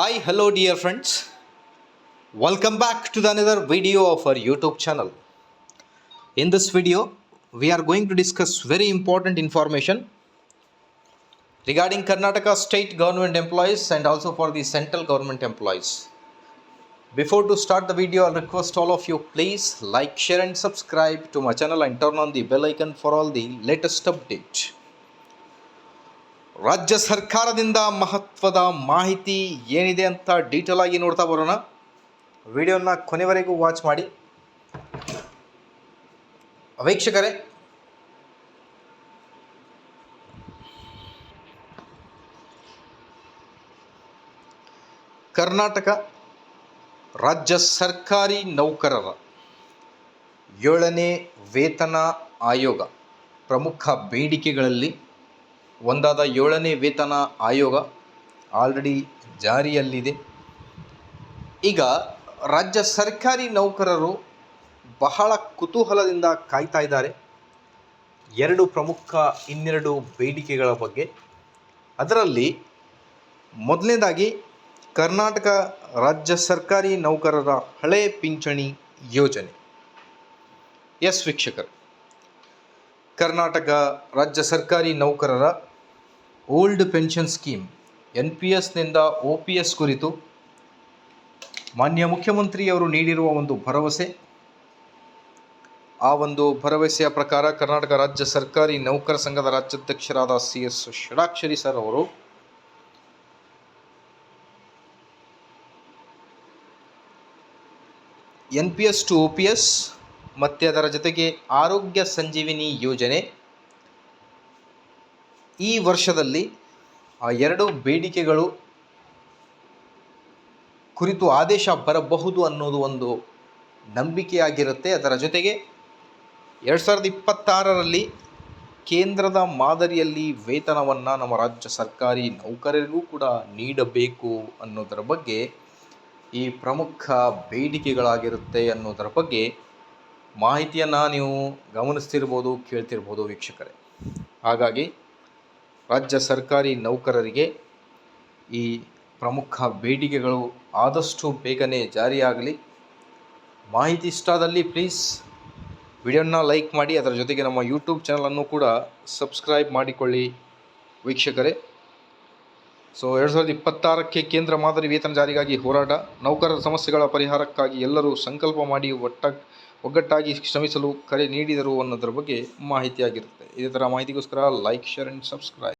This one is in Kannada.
Hi, hello, dear friends. Welcome back to the another video of our YouTube channel. In this video, we are going to discuss very important information regarding Karnataka state government employees and also for the central government employees. Before to start the video, I'll request all of you please like, share, and subscribe to my channel and turn on the bell icon for all the latest update. ರಾಜ್ಯ ಸರ್ಕಾರದಿಂದ ಮಹತ್ವದ ಮಾಹಿತಿ ಏನಿದೆ ಅಂತ ಡೀಟೇಲ್ ಆಗಿ ನೋಡ್ತಾ ಬರೋಣ. ವಿಡಿಯೋನ ಕೊನೆವರೆಗೂ ವಾಚ್ ಮಾಡಿ. ವೀಕ್ಷಕರೇ, ಕರ್ನಾಟಕ ರಾಜ್ಯ ಸರ್ಕಾರಿ ನೌಕರರ ಏಳನೇ ವೇತನ ಆಯೋಗ ಪ್ರಮುಖ ಬೇಡಿಕೆಗಳಲ್ಲಿ ಒಂದಾದ ಏಳನೇ ವೇತನ ಆಯೋಗ ಆಲ್ರೆಡಿ ಜಾರಿಯಲ್ಲಿದೆ. ಈಗ ರಾಜ್ಯ ಸರ್ಕಾರಿ ನೌಕರರು ಬಹಳ ಕುತೂಹಲದಿಂದ ಕಾಯ್ತಾ ಇದ್ದಾರೆ. ಎರಡು ಪ್ರಮುಖ, ಇನ್ನೆರಡು ಬೇಡಿಕೆಗಳ ಬಗ್ಗೆ. ಅದರಲ್ಲಿ ಮೊದಲನೇದಾಗಿ ಕರ್ನಾಟಕ ರಾಜ್ಯ ಸರ್ಕಾರಿ ನೌಕರರ ಹಳೆ ಪಿಂಚಣಿ ಯೋಜನೆ. ಎಸ್ ವೀಕ್ಷಕರು, ಕರ್ನಾಟಕ ರಾಜ್ಯ ಸರ್ಕಾರಿ ನೌಕರರ old pension scheme, N P ಎಸ್ನಿಂದ O P S ಕುರಿತು ಮಾನ್ಯ ಮುಖ್ಯಮಂತ್ರಿಯವರು ನೀಡಿರುವ ಒಂದು ಭರವಸೆ. ಆ ಒಂದು ಭರವಸೆಯ ಪ್ರಕಾರ ಕರ್ನಾಟಕ ರಾಜ್ಯ ಸರ್ಕಾರಿ ನೌಕರ ಸಂಘದ ರಾಜ್ಯಾಧ್ಯಕ್ಷರಾದ ಸಿ ಎಸ್ ಷಡಾಕ್ಷರಿ ಸರ್ ಅವರು N P S to O P S, ಮತ್ತು ಅದರ ಜೊತೆಗೆ ಆರೋಗ್ಯ ಸಂಜೀವಿನಿ ಯೋಜನೆ ಈ ವರ್ಷದಲ್ಲಿ, ಆ ಎರಡು ಬೇಡಿಕೆಗಳು ಕುರಿತು ಆದೇಶ ಬರಬಹುದು ಅನ್ನೋದು ಒಂದು ನಂಬಿಕೆಯಾಗಿರುತ್ತೆ. ಅದರ ಜೊತೆಗೆ ಎರಡು ಸಾವಿರದ ಇಪ್ಪತ್ತಾರರಲ್ಲಿ ಕೇಂದ್ರದ ಮಾದರಿಯಲ್ಲಿ ವೇತನವನ್ನು ನಮ್ಮ ರಾಜ್ಯ ಸರ್ಕಾರಿ ನೌಕರರಿಗೂ ಕೂಡ ನೀಡಬೇಕು ಅನ್ನೋದರ ಬಗ್ಗೆ, ಈ ಪ್ರಮುಖ ಬೇಡಿಕೆಗಳಾಗಿರುತ್ತೆ ಅನ್ನೋದರ ಬಗ್ಗೆ ಮಾಹಿತಿಯನ್ನು ನೀವು ಗಮನಿಸ್ತಿರ್ಬೋದು, ಕೇಳ್ತಿರ್ಬೋದು ವೀಕ್ಷಕರೇ. ಹಾಗಾಗಿ ರಾಜ್ಯ ಸರ್ಕಾರಿ ನೌಕರರಿಗೆ ಈ ಪ್ರಮುಖ ಬೇಡಿಕೆಗಳು ಆದಷ್ಟು ಬೇಗನೆ ಜಾರಿಯಾಗಲಿ. ಮಾಹಿತಿ ಇಷ್ಟಾದಲ್ಲಿ ಪ್ಲೀಸ್ ವಿಡಿಯೋನ ಲೈಕ್ ಮಾಡಿ, ಅದರ ಜೊತೆಗೆ ನಮ್ಮ ಯೂಟ್ಯೂಬ್ ಚಾನಲನ್ನು ಕೂಡ ಸಬ್ಸ್ಕ್ರೈಬ್ ಮಾಡಿಕೊಳ್ಳಿ ವೀಕ್ಷಕರೇ. ಸೊ ಎರಡು ಸಾವಿರದ ಇಪ್ಪತ್ತಾರಕ್ಕೆ ಕೇಂದ್ರ ಮಾದರಿ ವೇತನ ಜಾರಿಗಾಗಿ ಹೋರಾಟ, ನೌಕರರ ಸಮಸ್ಯೆಗಳ ಪರಿಹಾರಕ್ಕಾಗಿ ಎಲ್ಲರೂ ಸಂಕಲ್ಪ ಮಾಡಿ ಒಟ್ಟ, ಒಗ್ಗಟ್ಟಾಗಿ ಶ್ರಮಿಸಲು ಕರೆ ನೀಡಿದರು ಅನ್ನೋದರ ಬಗ್ಗೆ ಮಾಹಿತಿಯಾಗಿರುತ್ತೆ. ಇದೇ ಥರ ಮಾಹಿತಿಗೋಸ್ಕರ ಲೈಕ್ ಶೇರ್ ಆ್ಯಂಡ್ ಸಬ್ಸ್ಕ್ರೈಬ್